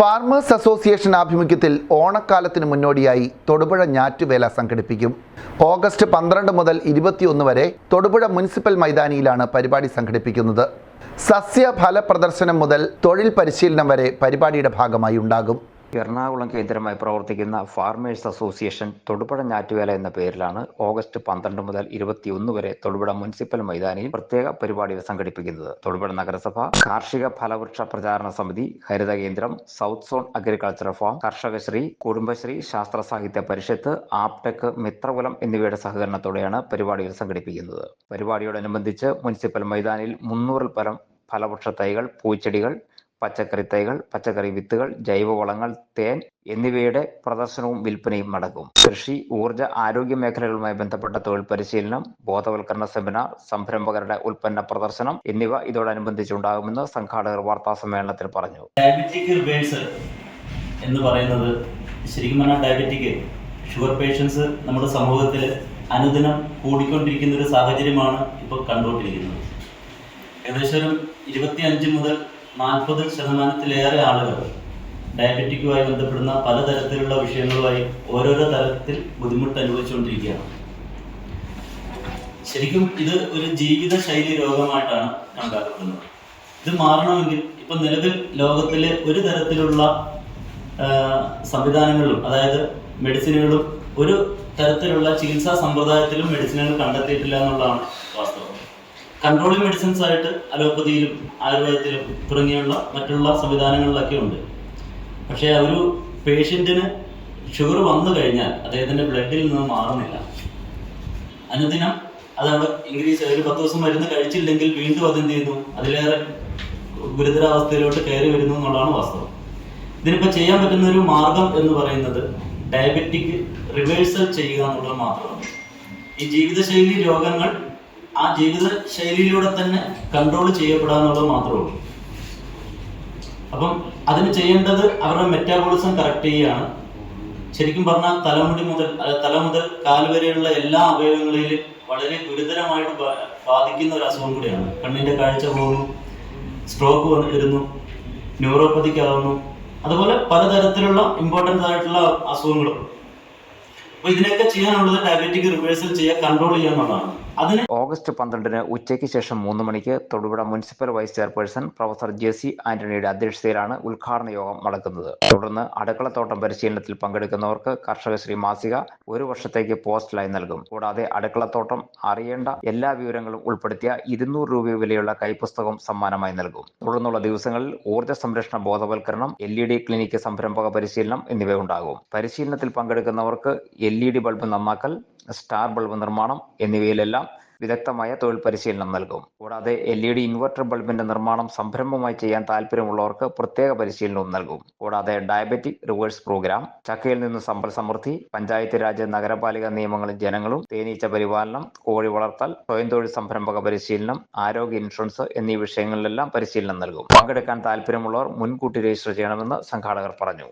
Farmers association ആഭിമുഖ്യത്തിൽ ഓണക്കാലത്തിന് മുന്നോടിയായി തൊടുപുഴ ഞാറ്റുവേല സംഘടിപ്പിക്കും. ഓഗസ്റ്റ് പന്ത്രണ്ട് മുതൽ ഇരുപത്തിയൊന്ന് വരെ തൊടുപുഴ മുനിസിപ്പൽ മൈതാനിയിലാണ് പരിപാടി സംഘടിപ്പിക്കുന്നത്. സസ്യ ഫല പ്രദർശനം മുതൽ തൊഴിൽ പരിശീലനം വരെ പരിപാടിയുടെ ഭാഗമായി ഉണ്ടാകും. എറണാകുളം കേന്ദ്രമായി പ്രവർത്തിക്കുന്ന ഫാർമേഴ്സ് അസോസിയേഷൻ തൊടുപുഴ ഞാറ്റുവേല എന്ന പേരിലാണ് ഓഗസ്റ്റ് പന്ത്രണ്ട് മുതൽ ഇരുപത്തിയൊന്ന് വരെ തൊടുപുഴ മുനിസിപ്പൽ മൈതാനിയിൽ പ്രത്യേക പരിപാടികൾ സംഘടിപ്പിക്കുന്നത്. തൊടുപുഴ നഗരസഭ കാർഷിക ഫലവൃക്ഷ പ്രചാരണ സമിതി ഹരിത കേന്ദ്രം south zone agriculture farm Karshakasree Kudumbashree Sasthra Sahithya Parishad Aptech മിത്രകുലം എന്നിവയുടെ സഹകരണത്തോടെയാണ് പരിപാടികൾ സംഘടിപ്പിക്കുന്നത്. പരിപാടിയോടനുബന്ധിച്ച് മുനിസിപ്പൽ മൈതാനിൽ മുന്നൂറിൽ പരം ഫലവൃക്ഷ തൈകൾ പൂച്ചെടികൾ പച്ചക്കറി തൈകൾ പച്ചക്കറി വിത്തുകൾ ജൈവവളങ്ങൾ തേൻ എന്നിവയുടെ പ്രദർശനവും വിൽപ്പനയും നടക്കും. കൃഷി ഊർജ ആരോഗ്യ മേഖലകളുമായി ബന്ധപ്പെട്ട തൊഴിൽ പരിശീലനം ബോധവൽക്കരണ സെമിനാർ സംരംഭകരുടെ ഉൽപ്പന്ന പ്രദർശനം എന്നിവ ഇതോടനുബന്ധിച്ചുണ്ടാകുമെന്ന് സംഘാടകർ വാർത്താ സമ്മേളനത്തിൽ പറഞ്ഞു. ഡയബറ്റിക് റിവേഴ്സ് എന്ന് പറയുന്നത് ശരിക്കും പറഞ്ഞാൽ ഡയബറ്റിക് ഷുഗർ പേഷ്യൻസ് നമ്മുടെ സമൂഹത്തിൽ അനുദിനം കൂടിക്കൊണ്ടിരിക്കുന്ന ഒരു സാഹചര്യമാണ് ഇപ്പോൾ കണ്ടുകൊണ്ടിരിക്കുന്നത്. ഏകദേശം ഇരുപത്തി അഞ്ച് മുതൽ നാൽപ്പത് ശതമാനത്തിലേറെ ആളുകൾ ഡയബറ്റിക്കുമായി ബന്ധപ്പെടുന്ന പലതരത്തിലുള്ള വിഷയങ്ങളുമായി ഓരോരോ തരത്തിൽ ബുദ്ധിമുട്ട് അനുഭവിച്ചുകൊണ്ടിരിക്കുകയാണ്. ശരിക്കും ഇത് ഒരു ജീവിതശൈലി രോഗമായിട്ടാണ് കണക്കാക്കപ്പെടുന്നത്. ഇത് മാറണമെങ്കിൽ ഇപ്പൊ നിലവിൽ ലോകത്തിലെ ഒരു തരത്തിലുള്ള സംവിധാനങ്ങളിലും അതായത് മെഡിസിനുകളും ഒരു തരത്തിലുള്ള ചികിത്സാ സമ്പ്രദായത്തിലും മെഡിസിനുകൾ കണ്ടെത്തിയിട്ടില്ല എന്നുള്ളതാണ് വാസ്തവം. കൺട്രോളിംഗ് മെഡിസിൻസ് ആയിട്ട് അലോപ്പതിയിലും ആയുർവേദത്തിലും തുടങ്ങിയുള്ള മറ്റുള്ള സംവിധാനങ്ങളിലൊക്കെ ഉണ്ട്. പക്ഷേ ഒരു പേഷ്യന്റിന് ഷുഗർ വന്നു കഴിഞ്ഞാൽ അദ്ദേഹത്തിന്റെ ബ്ലഡിൽ നിന്ന് മാറുന്നില്ല. അനുദിനം അതവിടെ ഇൻക്രീസ് ഒരു പത്ത് ദിവസം മരുന്ന് കഴിച്ചില്ലെങ്കിൽ വീണ്ടും അതെന്ത് ചെയ്യുന്നു? അതിലേറെ ഗുരുതരാവസ്ഥയിലോട്ട് കയറി വരുന്നു എന്നുള്ളതാണ് വാസ്തവം. ഇതിനിപ്പോൾ ചെയ്യാൻ പറ്റുന്ന ഒരു മാർഗം എന്ന് പറയുന്നത് ഡയബറ്റിക് റിവേഴ്സൽ ചെയ്യുക എന്നുള്ളത് മാത്രമാണ്. ഈ ജീവിതശൈലി രോഗങ്ങൾ ആ ജീവിത ശൈലിയിലൂടെ തന്നെ കൺട്രോൾ ചെയ്യപ്പെടുക എന്നുള്ളത് മാത്രമേ ഉള്ളൂ. അപ്പം അതിന് ചെയ്യേണ്ടത് അവരുടെ മെറ്റാബോളിസം കറക്റ്റ് ചെയ്യുകയാണ്. ശരിക്കും പറഞ്ഞാൽ തലമുടി മുതൽ തല മുതൽ കാൽ വരെയുള്ള എല്ലാ അവയവങ്ങളിലും വളരെ ഗുരുതരമായിട്ട് ബാധിക്കുന്ന ഒരു അസുഖം കൂടിയാണ്. കണ്ണിന്റെ കാഴ്ച പോകുന്നു സ്ട്രോക്ക് വരുന്നു ന്യൂറോപ്പതിക്ക് ആവുന്നു അതുപോലെ പലതരത്തിലുള്ള ഇമ്പോർട്ടന്റ് ആയിട്ടുള്ള അസുഖങ്ങളും. അപ്പോൾ ഇതിനൊക്കെ ചെയ്യാനുള്ളത് ഡയബറ്റിക് റിവേഴ്സൽ ചെയ്യുക കൺട്രോൾ ചെയ്യുക എന്നുള്ളതാണ് ഓഗസ്റ്റ് പന്ത്രണ്ടിന് ഉച്ചയ്ക്ക് ശേഷം മൂന്ന് മണിക്ക് Thodupuzha municipal vice chairperson professor Jessy ആന്റണിയുടെ അധ്യക്ഷതയിലാണ് ഉദ്ഘാടന യോഗം നടക്കുന്നത്. തുടർന്ന് അടുക്കളത്തോട്ടം പരിശീലനത്തിൽ പങ്കെടുക്കുന്നവർക്ക് കർഷകശ്രീ മാസിക ഒരു വർഷത്തേക്ക് പോസ്റ്റലായി നൽകും. കൂടാതെ അടുക്കളത്തോട്ടം അറിയേണ്ട എല്ലാ വിവരങ്ങളും ഉൾപ്പെടുത്തിയ ഇരുന്നൂറ് രൂപ വിലയുള്ള കൈപുസ്തകം സമ്മാനമായി നൽകും. തുടർന്നുള്ള ദിവസങ്ങളിൽ ഊർജ സംരക്ഷണ ബോധവൽക്കരണം എൽ ഇ ഡി ക്ലിനിക്ക് സംരംഭക പരിശീലനം എന്നിവ ഉണ്ടാകും. പരിശീലനത്തിൽ പങ്കെടുക്കുന്നവർക്ക് എൽ ഇ ഡി ബൾബ് നന്നാക്കൽ സ്റ്റാർ ബൾബ് നിർമ്മാണം എന്നിവയിലെല്ലാം വിദഗ്ധമായ തൊഴിൽ പരിശീലനം നൽകും. കൂടാതെ എൽ ഇ ഡി ഇൻവെർട്ടർ ബൾബിന്റെ നിർമ്മാണം സംരംഭമായി ചെയ്യാൻ താല്പര്യമുള്ളവർക്ക് പ്രത്യേക പരിശീലനവും നൽകും. കൂടാതെ ഡയബറ്റിക് റിവേഴ്സ് പ്രോഗ്രാം ചക്കയിൽ നിന്ന് സമ്പൽ സമൃദ്ധി പഞ്ചായത്ത് രാജ് നഗരപാലിക നിയമങ്ങളും ജനങ്ങളും തേനീച്ച പരിപാലനം കോഴി വളർത്തൽ സ്വയം തൊഴിൽ സംരംഭക പരിശീലനം ആരോഗ്യ ഇൻഷുറൻസ് എന്നീ വിഷയങ്ങളിലെല്ലാം പരിശീലനം നൽകും. പങ്കെടുക്കാൻ താല്പര്യമുള്ളവർ മുൻകൂട്ടി രജിസ്റ്റർ ചെയ്യണമെന്ന് സംഘാടകർ പറഞ്ഞു.